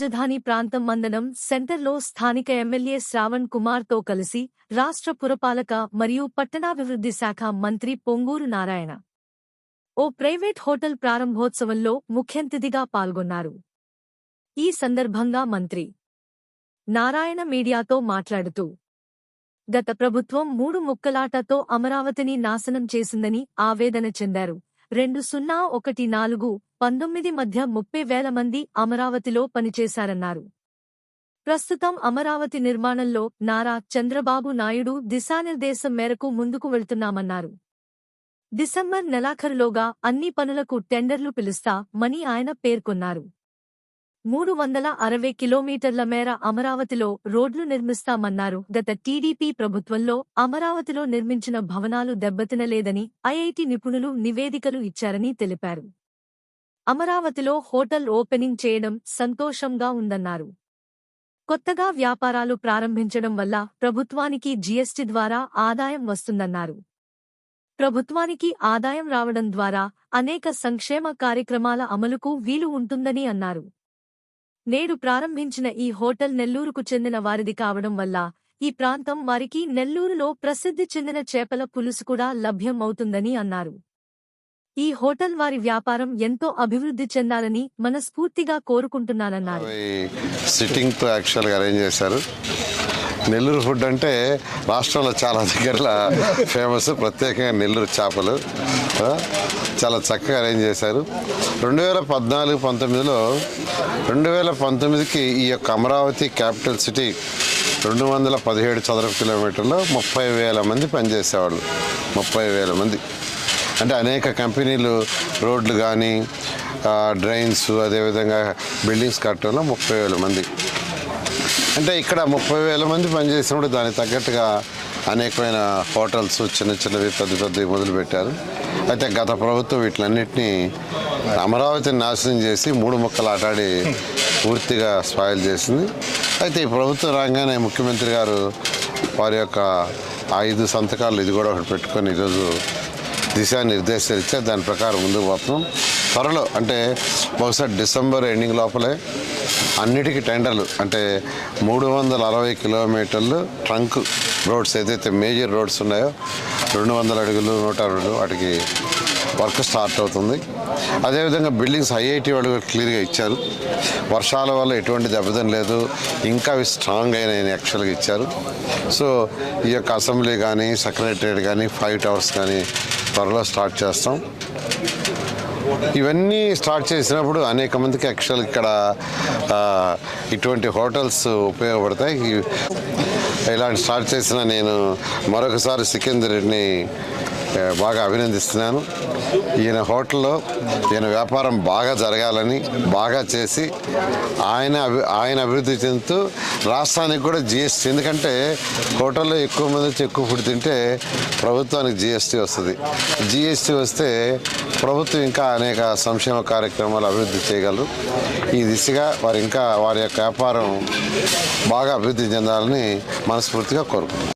రాజధాని ప్రాంతం మందనం సెంటర్లో స్థానిక ఎమ్మెల్యే శ్రావణ్ కుమార్తో కలిసి రాష్ట్ర పురపాలక మరియు పట్టణాభివృద్ధి శాఖ మంత్రి పొంగూరు నారాయణ. ఓ ప్రైవేట్ హోటల్ ప్రారంభోత్సవంలో ముఖ్యంతిథిగా పాల్గొన్నారు. ఈ సందర్భంగా మంత్రి నారాయణ మీడియాతో మాట్లాడుతూ గత ప్రభుత్వం మూడు ముక్కలాటతో అమరావతిని నాశనం చేసిందని ఆవేదన చెందారు. రెండు సున్నా ఒకటి నాలుగు పంతొమ్మిది మధ్య ముప్పై వేల మంది అమరావతిలో పనిచేశారన్నారు. ప్రస్తుతం అమరావతి నిర్మాణంలో నారా చంద్రబాబు నాయుడు దిశానిర్దేశం మేరకు ముందుకు వెళ్తున్నామన్నారు. డిసెంబర్ నెలాఖరులోగా అన్ని పనులకు టెండర్లు పిలుస్తా మని ఆయన పేర్కొన్నారు. మూడు వందల అరవై కిలోమీటర్ల మేర అమరావతిలో రోడ్లు నిర్మిస్తామన్నారు. గత టీడీపీ ప్రభుత్వంలో అమరావతిలో నిర్మించిన భవనాలు దెబ్బతినలేదని ఐఐటి నిపుణులు నివేదికలు ఇచ్చారని తెలిపారు. అమరావతిలో హోటల్ ఓపెనింగ్ చేయడం సంతోషంగా ఉందన్నారు. కొత్తగా వ్యాపారాలు ప్రారంభించడం వల్ల ప్రభుత్వానికి జీఎస్టీ ద్వారా ఆదాయం వస్తుందన్నారు. ప్రభుత్వానికి ఆదాయం రావడం ద్వారా అనేక సంక్షేమ కార్యక్రమాల అమలుకు వీలు ఉంటుందని అన్నారు. నేడు ప్రారంభించిన ఈ హోటల్ నెల్లూరుకు చెందిన వారిది కావడం వల్ల ఈ ప్రాంతం వారికి నెల్లూరులో ప్రసిద్ధి చెందిన చేపల పులుసు కూడా లభ్యం అవుతుందని అన్నారు. ఈ హోటల్ వారి వ్యాపారం ఎంతో అభివృద్ధి చెందాలని మనస్ఫూర్తిగా కోరుకుంటున్నానన్నారు. సిట్టింగ్తో యాక్చువల్గా అరేంజ్ చేశారు. నెల్లూరు ఫుడ్ అంటే రాష్ట్రంలో చాలా దగ్గరలో ఫేమస్. ప్రత్యేకంగా నెల్లూరు చేపలు. చాలా చక్కగా అరేంజ్ చేశారు. రెండు వేల పద్నాలుగు పంతొమ్మిదిలో రెండు వేల పంతొమ్మిదికి ఈ యొక్క అమరావతి క్యాపిటల్ సిటీ రెండు వందల పదిహేడు చదరపు కిలోమీటర్లో ముప్పై వేల మంది పనిచేసేవాళ్ళు. ముప్పై వేల మంది. అంటే అనేక కంపెనీలు రోడ్లు కానీ డ్రైన్స్ అదేవిధంగా బిల్డింగ్స్ కట్టడంలో ముప్పై వేల మంది. అంటే ఇక్కడ ముప్పై వేల మంది పనిచేసినప్పుడు దానికి తగ్గట్టుగా అనేకమైన హోటల్స్ చిన్న చిన్నవి పెద్ద పెద్దవి మొదలుపెట్టారు. అయితే గత ప్రభుత్వం వీటిలన్నింటినీ అమరావతిని నాశనం చేసి మూడు ముక్కలు ఆటాడి పూర్తిగా స్పాయిల్ చేసింది. అయితే ఈ ప్రభుత్వం రాగానే ముఖ్యమంత్రి గారు వారి యొక్క ఐదు సంతకాలు ఇది కూడా ఒకటి పెట్టుకొని ఈరోజు దిశానిర్దేశాలు ఇచ్చారు దాని ప్రకారం ముందుకు పోతున్నాం. త్వరలో అంటే బహుశా డిసెంబర్ ఎండింగ్ లోపలే అన్నిటికీ టెండర్లు అంటే మూడు వందల అరవై కిలోమీటర్లు ట్రంక్ రోడ్స్ ఏదైతే మేజర్ రోడ్స్ ఉన్నాయో రెండు వందల అడుగులు నూట అడుగులు వాటికి వర్క్ స్టార్ట్ అవుతుంది. అదేవిధంగా బిల్డింగ్స్ ఐఐటి వాళ్ళు క్లియర్గా ఇచ్చారు. వర్షాల వల్ల ఎటువంటి దెబ్బతం లేదు. ఇంకా అవి స్ట్రాంగ్ అయిన యాక్చువల్గా ఇచ్చారు. సో ఈ యొక్క అసెంబ్లీ కానీ సెక్రటరియట్ కానీ ఫైవ్ టవర్స్ కానీ త్వరలో స్టార్ట్ చేస్తాం. ఇవన్నీ స్టార్ట్ చేసినప్పుడు అనేక మందికి యాక్చువల్ ఇక్కడ ఇటువంటి హోటల్స్ ఉపయోగపడతాయి. ఇలాంటి స్టార్ట్ చేసిన నేను మరొకసారి సికింద్రెడ్డిని బాగా అభినందిస్తున్నాను. ఈయన హోటల్లో ఈయన వ్యాపారం బాగా జరగాలని బాగా చేసి ఆయన అభి ఆయన అభివృద్ధి చెందుతూ రాష్ట్రానికి కూడా జిఎస్టీ ఎందుకంటే హోటల్లో ఎక్కువ మంది వచ్చి ఎక్కువ ఫుడ్ తింటే ప్రభుత్వానికి జిఎస్టీ వస్తుంది. జిఎస్టీ వస్తే ప్రభుత్వం ఇంకా అనేక సంక్షేమ కార్యక్రమాలు అభివృద్ధి చేయగలరు. ఈ దిశగా వారు ఇంకా వారి యొక్క వ్యాపారం బాగా అభివృద్ధి చెందాలని మనస్ఫూర్తిగా కోరుకుంటున్నాను.